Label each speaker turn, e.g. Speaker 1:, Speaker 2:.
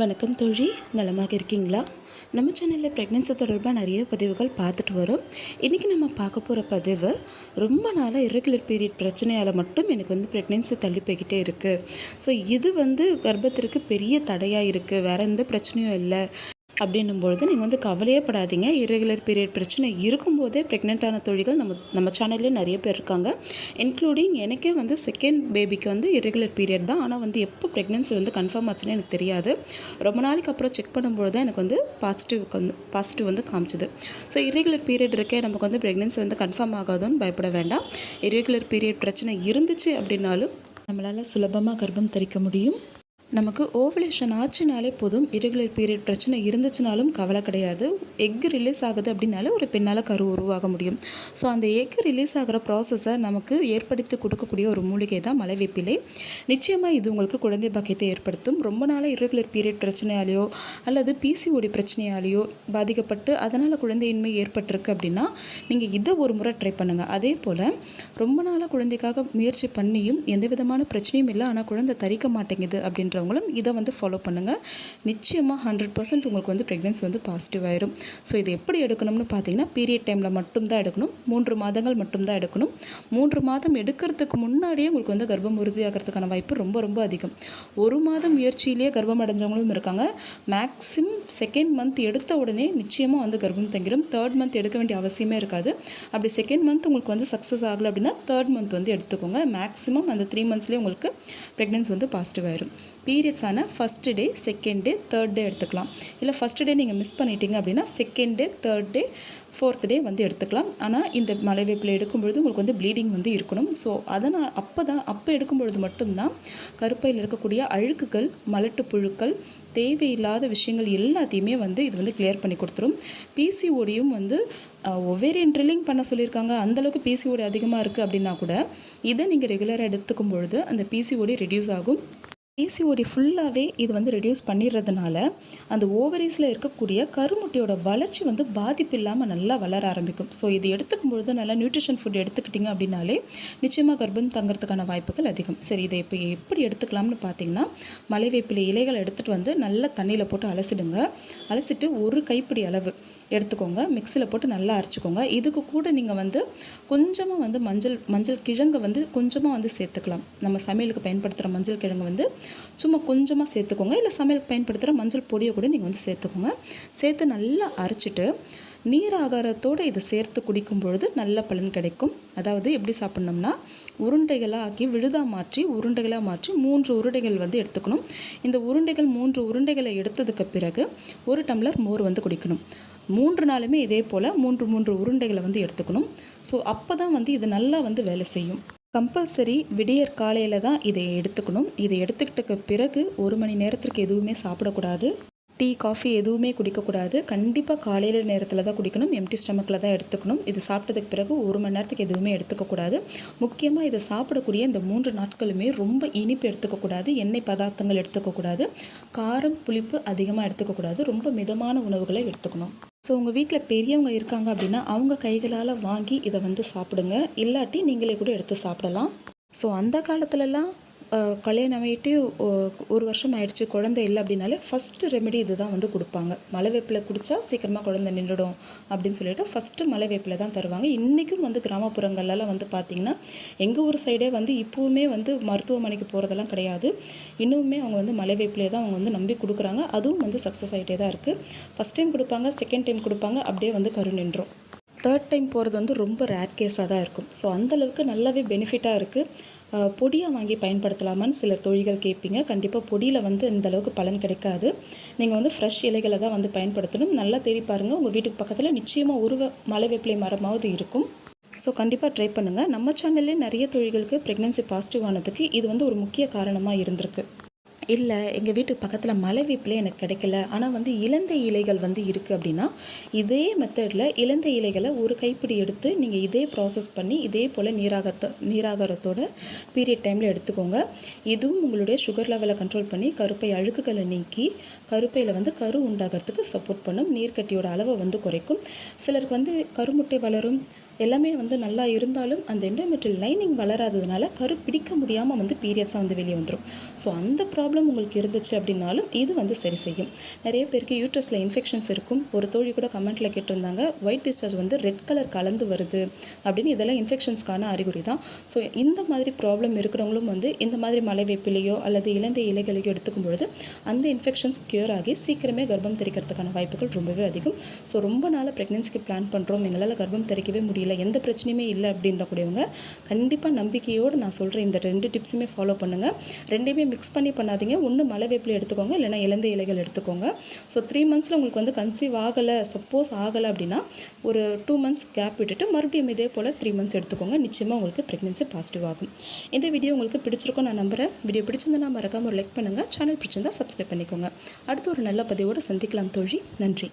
Speaker 1: வணக்கம் தோழி. நலமாக இருக்கீங்களா? நம்ம சேனலில் ப்ரெக்னென்சி தொடர்பாக நிறைய பதிவுகள் பார்த்துட்டு வரோம். இன்றைக்கி நம்ம பார்க்க போகிற பதிவு ரொம்ப நாளாக இரெகுலர் பீரியட் பிரச்சனையால் மட்டும் எனக்கு வந்து ப்ரெக்னென்சி தள்ளி போய்கிட்டே இருக்குது ஸோ இது வந்து கர்ப்பத்திற்கு பெரிய தடையாக இருக்குது வேறு எந்த பிரச்சனையும் இல்லை. அப்படின்னும் பொழுது நீங்கள் வந்து கவலையே படாதீங்க. இரெகுலர் பீரியட் பிரச்சனை இருக்கும்போதே ப்ரெக்னென்ட்டான தொழில்கள் நம்ம நம்ம சேனல்லே நிறைய பேர் இருக்காங்க. இன்க்ளூடிங் எனக்கே வந்து செகண்ட் பேபிக்கு வந்து இரெகுலர் பீரியட் தான். ஆனால் வந்து எப்போ ப்ரெக்னென்சி வந்து கன்ஃபார்ம் ஆச்சுன்னு எனக்கு தெரியாது. ரொம்ப நாளைக்கு அப்புறம் செக் பண்ணும்பொழுது தான் எனக்கு வந்து பாசிட்டிவ் வந்து பாசிட்டிவ் வந்து காமிச்சது. ஸோ இரெகுலர் பீரியட் இருக்கே நமக்கு வந்து ப்ரெக்னென்சி வந்து கன்ஃபார்ம் ஆகாதுன்னு பயப்பட வேண்டாம். இரெகுலர் பீரியட் பிரச்சனை இருந்துச்சு அப்படின்னாலும் நம்மளால் சுலபமாக கர்ப்பம் தரிக்க முடியும். நமக்கு ஓவலேஷன் ஆச்சுனாலே போதும். irregular பீரியட் பிரச்சனை இருந்துச்சுனாலும் கவலை கிடையாது. எக் ரிலீஸ் ஆகுது அப்படின்னாலே ஒரு பெண்ணால் கரு உருவாக முடியும். ஸோ அந்த எக் ரிலீஸ் ஆகிற ப்ராசஸை நமக்கு ஏற்படுத்தி கொடுக்கக்கூடிய ஒரு மூலிகை தான் மலைவேப்பிலை. நிச்சயமாக இது உங்களுக்கு குழந்தை பாக்கியத்தை ஏற்படுத்தும். ரொம்ப நாளாக irregular பீரியட் பிரச்சனையாலேயோ அல்லது பிசிஓடி பிரச்சனையாலேயோ பாதிக்கப்பட்டு அதனால் குழந்தையின்மை ஏற்பட்டிருக்கு அப்படின்னா நீங்கள் இதை ஒரு முறை ட்ரை பண்ணுங்கள் அதே போல் ரொம்ப நாளாக குழந்தைக்காக முயற்சி பண்ணியும் எந்த விதமான பிரச்சனையும் இல்லை. ஆனால் குழந்தை தரிக்க மாட்டேங்குது அப்படின்றவங்களும் இதை வந்து ஃபாலோ பண்ணுங்கள் நிச்சயமாக ஹண்ட்ரட் பர்சன்ட் உங்களுக்கு வந்து ப்ரெக்னென்சி வந்து பாசிட்டிவ் ஆயிரும். ஸோ இது எப்படி எடுக்கணும்னு பார்த்தீங்கன்னா பீரியட் டைமில் மட்டும்தான் எடுக்கணும். மூன்று மாதங்கள் மட்டும்தான் எடுக்கணும். மூன்று மாதம் எடுக்கிறதுக்கு முன்னாடியே உங்களுக்கு வந்து கர்ப்பம் உறுதியாகிறதுக்கான வாய்ப்பு ரொம்ப ரொம்ப அதிகம். ஒரு மாதம் முயற்சியிலேயே கர்ப்பம் அடைஞ்சவங்களும் இருக்காங்க. மேக்ஸிமம் செகண்ட் மந்த் எடுத்த உடனே நிச்சயமாக வந்து கர்ப்பம் தங்கிடும் தேர்ட் மந்த் எடுக்க வேண்டிய அவசியமே இருக்காது. அப்படி செகண்ட் மந்த் உங்களுக்கு வந்து சக்ஸஸ் ஆகலை அப்படின்னா தேர்ட் மந்த் வந்து எடுத்துக்கோங்க. மேக்ஸிமம் அந்த த்ரீ மந்த்ஸ்லேயே உங்களுக்கு ப்ரெக்னென்சி வந்து பாசிட்டிவ் ஆயிரும். பீரியட்ஸ் ஆன first day second day third day எடுத்துக்கலாம். இல்லை ஃபஸ்ட்டு டே நீங்கள் மிஸ் பண்ணிட்டீங்க அப்படின்னா second day third day fourth day வந்து எடுத்துக்கலாம். ஆனால் இந்த மலைவேப்பில் எடுக்கும்பொழுது உங்களுக்கு வந்து ப்ளீடிங் வந்து இருக்கணும். ஸோ அதனால் அப்போ தான் அப்போ எடுக்கும்பொழுது மட்டும்தான் கருப்பையில் இருக்கக்கூடிய அழுக்குகள் மலட்டு புழுக்கள் தேவையில்லாத விஷயங்கள் எல்லாத்தையுமே வந்து இது வந்து கிளியர் பண்ணி கொடுத்துரும். பிசிஓடியும் வந்து ஒவேரியன் ட்ரில்லிங் பண்ண சொல்லியிருக்காங்க. அந்தளவுக்கு பிசிஓடி அதிகமாக இருக்குது அப்படின்னா கூட இதை நீங்கள் ரெகுலராக எடுத்துக்கும் பொழுது அந்த பிசிஓடி ரெடியூஸ் ஆகும். பிசிஓடி ஃபுல்லாகவே இது வந்து ரெடியூஸ் பண்ணிடுறதுனால அந்த ஓவரீஸில் இருக்கக்கூடிய கருமுட்டையோட வளர்ச்சி வந்து பாதிப்பு இல்லாமல் நல்லா வளர ஆரம்பிக்கும். ஸோ இது எடுத்துக்கும் பொழுது நல்லா நியூட்ரிஷன் ஃபுட் எடுத்துக்கிட்டிங்க அப்படின்னாலே நிச்சயமாக கர்ப்பம் தங்கிறதுக்கான வாய்ப்புகள் அதிகம். சரி இதை இப்போ எப்படி எடுத்துக்கலாம்னு பார்த்தீங்கன்னா மலைவேப்பிலை இலைகளை எடுத்துகிட்டு வந்து நல்லா தண்ணியில் போட்டு அலசிடுங்க. அலசிட்டு ஒரு கைப்பிடி அளவு எடுத்துக்கோங்க. மிக்சியில் போட்டு நல்லா அரைச்சிக்கோங்க. இதுக்கு கூட நீங்கள் வந்து கொஞ்சமாக வந்து மஞ்சள் மஞ்சள் கிழங்கு வந்து கொஞ்சமாக வந்து சேர்த்துக்கலாம். நம்ம சமையலுக்கு பயன்படுத்துகிற மஞ்சள் கிழங்கு வந்து சும்மா கொஞ்சமாக சேர்த்துக்கோங்க. இல்லை சமையலுக்கு பயன்படுத்துகிற மஞ்சள் பொடியை கூட நீங்கள் வந்து சேர்த்துக்கோங்க. சேர்த்து நல்லா அரைச்சிட்டு நீர் ஆகாரத்தோடு இதை சேர்த்து குடிக்கும் பொழுது நல்ல பலன் கிடைக்கும். அதாவது எப்படி சாப்பிட்ணும்னா உருண்டைகளாக ஆக்கி விழுதாக மாற்றி உருண்டைகளாக மாற்றி மூன்று உருண்டைகள் வந்து எடுத்துக்கணும். இந்த உருண்டைகள் மூன்று உருண்டைகளை எடுத்ததுக்கு பிறகு ஒரு டம்ளர் மோர் வந்து குடிக்கணும். மூன்று நாளுமே இதே போல் மூன்று மூன்று உருண்டைகளை வந்து எடுத்துக்கணும். ஸோ அப்போ தான் வந்து இது நல்லா வந்து வேலை செய்யும். கம்பல்சரி விடியற் காலையில் தான் இதை எடுத்துக்கணும். இதை எடுத்துக்கிட்டக்கு பிறகு ஒரு மணி நேரத்திற்கு எதுவுமே சாப்பிடக்கூடாது. டீ காஃபி எதுவுமே குடிக்கக்கூடாது. கண்டிப்பாக காலையில் நேரத்தில் தான் குடிக்கணும். எம்டி ஸ்டமக்கில் தான் எடுத்துக்கணும். இது சாப்பிட்டதுக்கு பிறகு ஒரு மணி நேரத்துக்கு எதுவுமே எடுத்துக்கக்கூடாது. முக்கியமாக இதை சாப்பிடக்கூடிய இந்த மூன்று நாட்களுமே ரொம்ப இனிப்பு எடுத்துக்கக்கூடாது. எண்ணெய் பதார்த்தங்கள் எடுத்துக்கக்கூடாது. காரம் புளிப்பு அதிகமாக எடுத்துக்கக்கூடாது. ரொம்ப மிதமான உணவுகளை எடுத்துக்கணும். ஸோ உங்கள் வீட்டில் பெரியவங்க இருக்காங்க அப்படின்னா அவங்க கைகளால் வாங்கி இதை வந்து சாப்பிடுங்க. இல்லாட்டி நீங்களே கூட எடுத்து சாப்பிடலாம். ஸோ அந்த காலத்துலலாம் கல்யாணம் ஆகிட்டு ஒரு வருஷம் ஆயிடுச்சு குழந்தை இல்லை அப்படின்னாலே ஃபஸ்ட்டு ரெமெடி இது தான் வந்து கொடுப்பாங்க. மலை வேப்பிலை குடித்தா சீக்கிரமாக குழந்தை நின்றுடும் அப்படின்னு சொல்லிட்டு ஃபஸ்ட்டு மலை வேப்பிலை தான் தருவாங்க. இன்றைக்கும் வந்து கிராமப்புறங்கள்லாம் வந்து பார்த்திங்கன்னா எங்கள் ஊர் சைடே வந்து இப்போவுமே வந்து மருத்துவமனைக்கு போகிறதெல்லாம் கிடையாது. இன்னுமே அவங்க வந்து மலை வேப்பிலையை தான் அவங்க வந்து நம்பி கொடுக்குறாங்க. அதுவும் வந்து சக்ஸஸ் ஆகிட்டே தான் இருக்குது ஃபஸ்ட் டைம் கொடுப்பாங்க செகண்ட் டைம் கொடுப்பாங்க அப்படியே வந்து கரு நின்றோம். தேர்ட் டைம் போகிறது வந்து ரொம்ப ரேர் கேஸாக தான் இருக்கும். ஸோ அந்தளவுக்கு நல்லாவே பெனிஃபிட்டாக இருக்குது பொடியாக வாங்கி பயன்படுத்தலாமான்னு சில தொழில்கள் கேட்பீங்க. கண்டிப்பாக பொடியில் வந்து இந்த அளவுக்கு பலன் கிடைக்காது. நீங்கள் வந்து ஃப்ரெஷ் இலைகளை தான் வந்து பயன்படுத்தணும். நல்லா தேடி பாருங்கள் உங்கள் வீட்டுக்கு பக்கத்தில் நிச்சயமாக ஒரு மலைவேப்பிலை மலை வேப்பிலை மரமாவது இருக்கும். ஸோ கண்டிப்பாக ட்ரை பண்ணுங்கள் நம்ம சேனல்லே நிறைய தொழில்களுக்கு ப்ரெக்னென்சி பாசிட்டிவ் ஆனதுக்கு இது வந்து ஒரு முக்கிய காரணமாக இருந்திருக்கு. இல்லை எங்கள் வீட்டுக்கு பக்கத்தில் மலை வீப்பிலே எனக்கு கிடைக்கல. ஆனால் வந்து இலந்தை இலைகள் வந்து இருக்குது அப்படின்னா இதே மெத்தடில் இலந்தை இலைகளை ஒரு கைப்பிடி எடுத்து நீங்கள் இதே ப்ராசஸ் பண்ணி இதே போல் நீராகத்த நீராகாரத்தோட பீரியட் டைமில் எடுத்துக்கோங்க. இதுவும் உங்களுடைய சுகர் லெவலை கண்ட்ரோல் பண்ணி கருப்பை அழுக்குகளை நீக்கி கருப்பையில் வந்து கரு உண்டாகிறதுக்கு சப்போர்ட் பண்ணும். நீர்க்கட்டியோட அளவை வந்து குறைக்கும். சிலருக்கு வந்து கருமுட்டை வளரும். எல்லாமே வந்து நல்லா இருந்தாலும் அந்த எண்டோமெட்ரியல் லைனிங் வளராததுனால கரு பிடிக்க முடியாமல் வந்து பீரியட்ஸாக வந்து வெளியே வந்துடும் ஸோ அந்த ப்ராப்ளம் உங்களுக்கு இருந்துச்சு அப்படின்னாலும் இது வந்து சரி செய்யும். நிறைய பேருக்கு யூட்ரஸில் இன்ஃபெக்ஷன்ஸ் இருக்கும். ஒரு தோழி கூட கமெண்ட்டில் கேட்டிருந்தாங்க ஒயிட் டிஸ்சார்ஜ் வந்து ரெட் கலர் கலந்து வருது அப்படின்னு. இதெல்லாம் இன்ஃபெக்ஷன்ஸ்க்கான அறிகுறி தான். ஸோ இந்த மாதிரி ப்ராப்ளம் இருக்கிறவங்களும் வந்து இந்த மாதிரி மலை வேப்பிலையோ அல்லது இலந்தை இலைகளையோ எடுத்துக்கும் பொழுது அந்த இன்ஃபெக்ஷன்ஸ் க்யூர் ஆகி சீக்கிரமே கர்ப்பம் தெரிக்கிறதுக்கான வாய்ப்புகள் ரொம்பவே அதிகம். ஸோ ரொம்ப நாளாக ப்ரெக்னென்சிக்கு பிளான் பண்ணுறோம் எங்களால் கர்ப்பம் தெரிக்கவே முடியல. இல்லை எந்த பிரச்சனையுமே இல்லை அப்படின்ற கூடியவங்க கண்டிப்பாக நம்பிக்கையோடு நான் சொல்கிறேன் இந்த ரெண்டு டிப்ஸுமே ஃபாலோ பண்ணுங்கள் ரெண்டையுமே மிக்ஸ் பண்ணி பண்ணாதீங்க. ஒன்று மலை வேப்பில் எடுத்துக்கோங்க இல்லைனா இலந்தை இலைகள் எடுத்துக்கோங்க. ஸோ த்ரீ மந்த்ஸில் உங்களுக்கு வந்து கன்சீவ் ஆகலை சப்போஸ் ஆகலை அப்படின்னா ஒரு டூ மந்த்ஸ் கேப் விட்டுட்டு மறுபடியும் இதே போல் த்ரீ மந்த்ஸ் எடுத்துக்கோங்க. நிச்சயமாக உங்களுக்கு ப்ரெக்னென்சி பாசிட்டிவ் ஆகும். இந்த வீடியோ உங்களுக்கு பிடிச்சிருக்கும் நான் நம்புகிறேன் வீடியோ பிடிச்சிருந்தா மறக்காமல் ஒரு லைக் பண்ணுங்கள் சேனல் பிடிச்சிருந்தா சப்ஸ்கிரைப் பண்ணிக்கோங்க. அடுத்து ஒரு நல்ல பதிவோடு சந்திக்கலாம் தோழி. நன்றி.